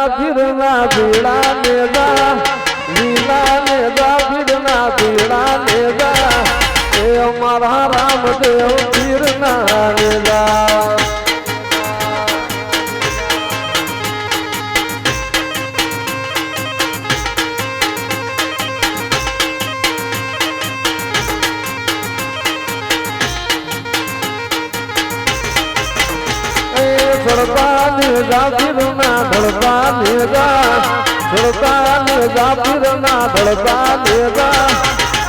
જાફીરના ભીડા ને જા લીલા ને ફિરના ભીડા ને એ અમારા રામદેવ પીરના એ ચડતા ને જાફીરના ધડતા ને જા ચડતા ને જાફીરના ધડતા જા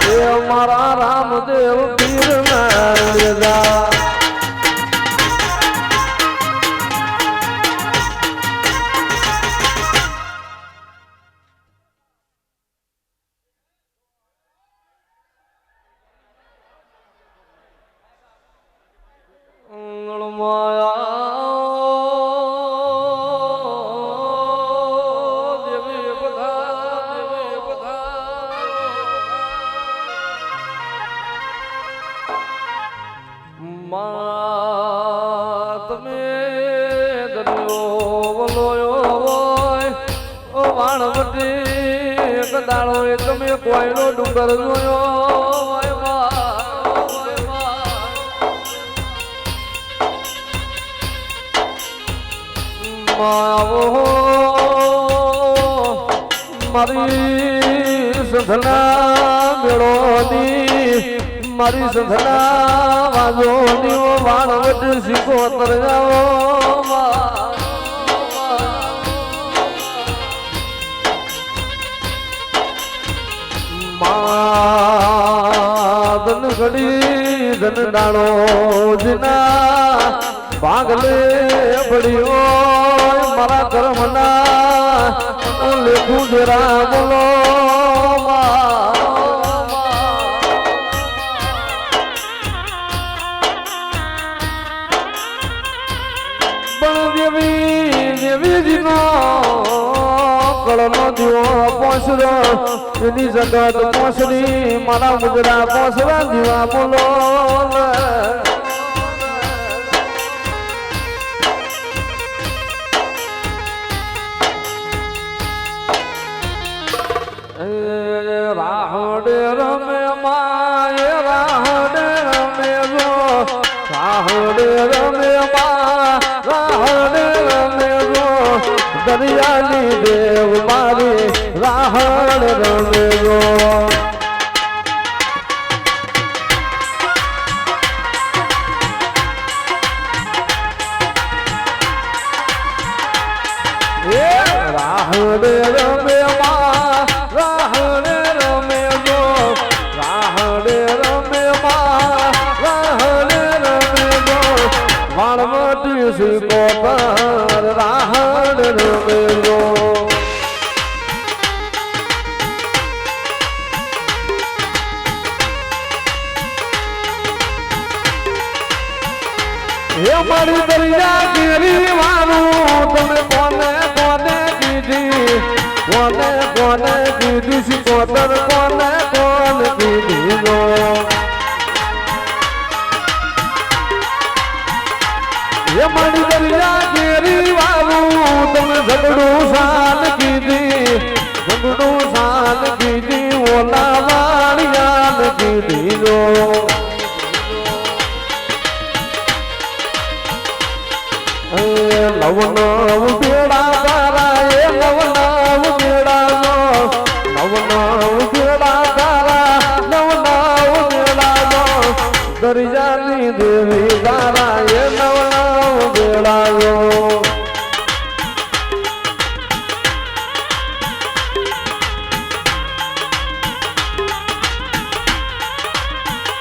એ અમારા રામદેવ પીરના બધા મા તમે દરિયો વલોયો હોય, ઓ વાણવટી કદાળો એ તમે કોઈનો ડુંગર જોયો હોય મા માવો, મારી સંધના મેળોની મારી સંધના નિયો વાણ વાણવટ શીખો તર જાઓ ધન ઘડી ધન ડાણો જના ભાગલે પડ્યો મારા કર્મના હું લેખું જરા બોલો. દેવી દેવીજીનો કળનો દીવો પોસરો એની જગત પોસરી મારા મુજરા પોસરા દીવા બોલો રાહડે રમે રાહડે રમે મા રાહડે રમે રો રાહડે રમે મા રાહડે રમે રો વાણવટી શીખો પર રાહડ રમે રો હે મારી દરિયા ગીરી મારું તમે કોને કીધી કોને કોને કીધી સી કોતર કોને કોને કીધી નો હે મારી દરિયા ગીરી મારું તમે ઝઘડું સાલ કીધી ઝઘડું સાલ કીધી ઓલા વાળિયાન કીધી નો લવ નવ meu